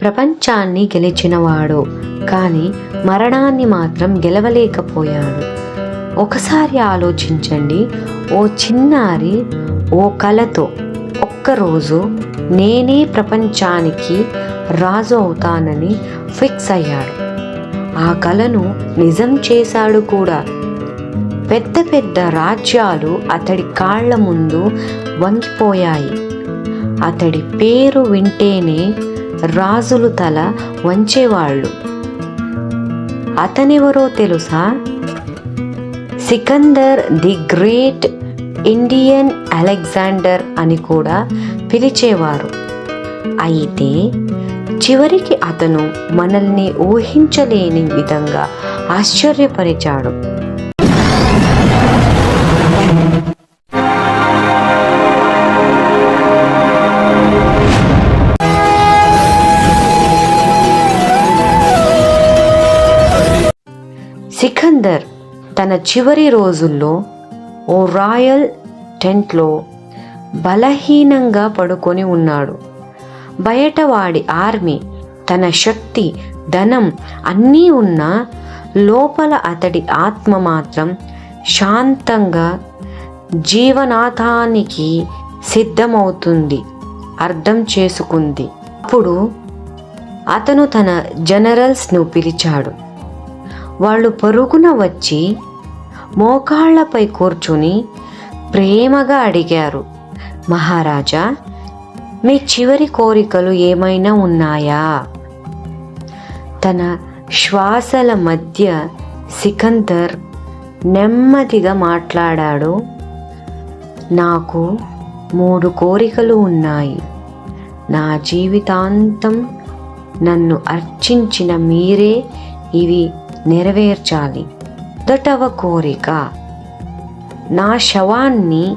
ప్రపంచాన్ని గెలిచినవాడు కానీ మరణాన్ని మాత్రం గెలవలేకపోయాడు. ఒకసారి ఆలోచించండి ఓ చిన్నారి ఓ కలతో ఒక్కరోజు నేనే ప్రపంచానికి రాజు అవుతానని ఫిక్స్ అయ్యాడు. ఆ కలను నిజం చేశాడు కూడా. పెద్ద పెద్ద రాజ్యాలు అతడి కాళ్ళ ముందు వంగిపోయాయి. అతడి పేరు వింటేనే రాజులు తల వంచేవాళ్ళు. అతనెవరో తెలుసా? Sikandar the Great Indian Alexander అని కూడా పిలిచేవారు. అయితే చివరికి అతను మనల్ని ఊహించలేని విధంగా ఆశ్చర్యపరిచాడు. సికందర్ తన చివరి రోజుల్లో ఓ రాయల్ టెంట్లో బలహీనంగా పడుకొని ఉన్నాడు. బయట వాడి ఆర్మీ తన శక్తి ధనం అన్నీ ఉన్నా లోపల అతడి ఆత్మ మాత్రం శాంతంగా జీవనాథానికి సిద్ధమవుతుంది అర్థం చేసుకుంది. అప్పుడు అతను తన జనరల్స్ను పిలిచాడు. వాళ్ళు పరుగున వచ్చి మోకాళ్ళపై కూర్చుని ప్రేమగా అడిగారు మహారాజా మీ చివరి కోరికలు ఏమైనా ఉన్నాయా? తన శ్వాసల మధ్య సికందర్ నెమ్మదిగా మాట్లాడాడు నాకు మూడు కోరికలు ఉన్నాయి. నా జీవితాంతం నన్ను అర్చించిన మీరే ఇవి నెరవేర్చాలి. మొదటవ కోరిక. నా శవాన్ని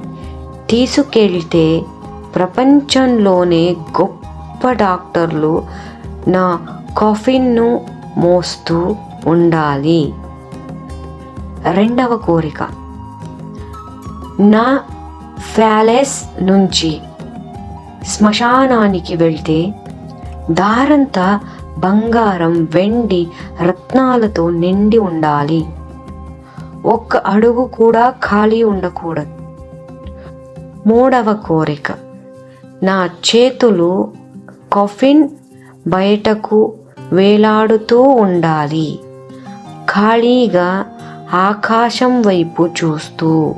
తీసుకెళ్తే ప్రపంచంలోనే గొప్ప డాక్టర్లు నా కాఫిన్ను మోస్తూ ఉండాలి. రెండవ కోరిక. నా ఫ్యాలెస్ నుంచి శ్మశానానికి వెళ్తే దారంతా బంగారం వెండి రత్నాలతో నిండి ఉండాలి. ఒక్క అడుగు కూడా ఖాళీ ఉండకూడదు. మూడవ కోరిక నా చేతులు కఫిన్ బయటకు వేలాడుతూ ఉండాలి. ఖాళీగా ఆకాశం వైపు చూస్తూ.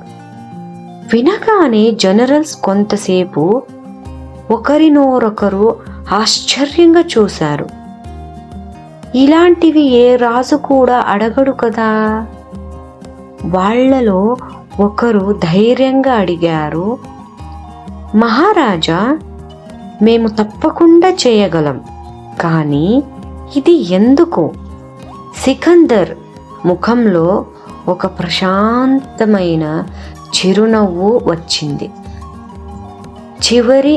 వినగానే జనరల్స్ కొంతసేపు ఒకరినోరొకరు ఆశ్చర్యంగా చూశారు. ఇలాంటివి ఏ రాజు కూడా అడగడు కదా. వాళ్ళలో ఒకరు ధైర్యంగా అడిగారు మహారాజా మేము తప్పకుండా చేయగలం కానీ ఇది ఎందుకు సికందర్ ముఖంలో ఒక ప్రశాంతమైన చిరునవ్వు వచ్చింది. చివరి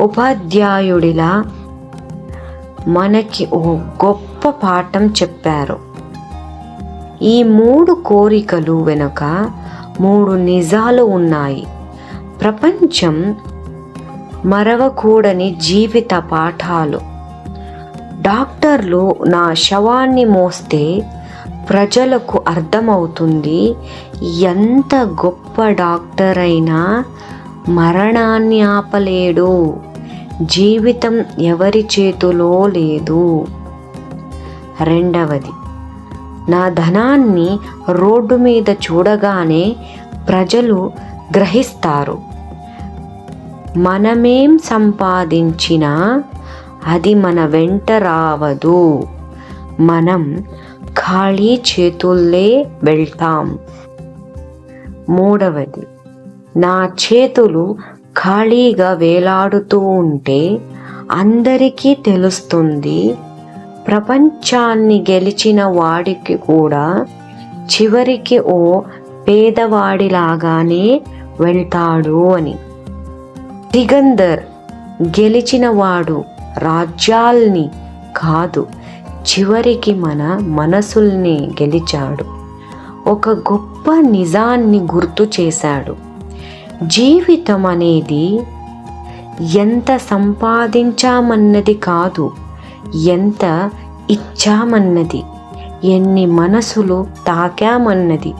ఉపాధ్యాయుడిలా మనకి ఓ గొప్ప పాఠం చెప్పారు. ఈ మూడు కోరికలు వెనుక మూడు నిజాలు ఉన్నాయి. ప్రపంచం మరవకూడని జీవిత పాఠాలు. డాక్టర్లు నా శవాన్ని మోస్తే ప్రజలకు అర్థమవుతుంది ఎంత గొప్ప డాక్టర్ అయినా మరణాన్ని ఆపలేడు. జీవితం ఎవరి చేతిలో లేదు. రెండవది నా ధనాన్ని రోడ్డు మీద చూడగానే ప్రజలు గ్రహిస్తారు. మనమేం సంపాదించినా అది మన వెంట రావదు. మనం ఖాళీ చేతుల్లే వెళ్తాం. మూడవది నా చేతులు ఖాళీగా వేలాడుతూ ఉంటే అందరికీ తెలుస్తుంది ప్రపంచాన్ని గెలిచిన వాడికి కూడా చివరికి ఓ పేదవాడిలాగానే వెళ్తాడు అని. సిగందర్ గెలిచినవాడు రాజ్యాల్ని కాదు చివరికి మన మనసుల్ని గెలిచాడు. ఒక గొప్ప నిజాన్ని గుర్తు చేశాడు. జీవితం అనేది ఎంత సంపాదించామన్నది కాదు ఎంత ఇచ్చామన్నది ఎన్ని మనసులు తాకామన్నది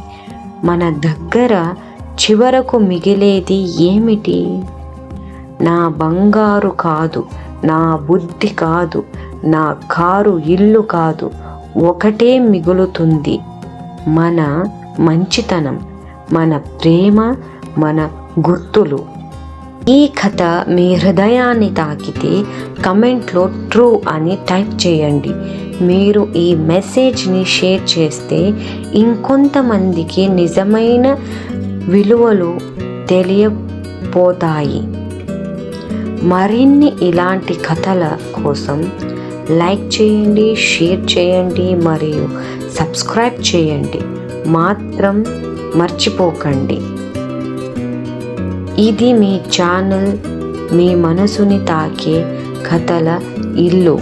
మన దగ్గర చివరకు మిగిలేది ఏమిటి? నా బంగారు కాదు నా బుద్ధి కాదు నా కారు ఇల్లు కాదు ఒకటే మిగులుతుంది. మన మంచితనం మన ప్రేమ మన గుర్తులు. ఈ కథ మీ హృదయాన్ని తాకితే కమెంట్లో ట్రూ అని టైప్ చేయండి. మీరు ఈ మెసేజ్ని షేర్ చేస్తే ఇంకొంతమందికి నిజమైన విలువలు తెలియపోతాయి మరిన్ని ఇలాంటి కథల కోసం లైక్ చేయండి షేర్ చేయండి మరియు సబ్స్క్రైబ్ చేయండి. మాత్రం మర్చిపోకండి. ఇది మీ ఛానల్ మీ మనసుని తాకే కథల ఇల్లు.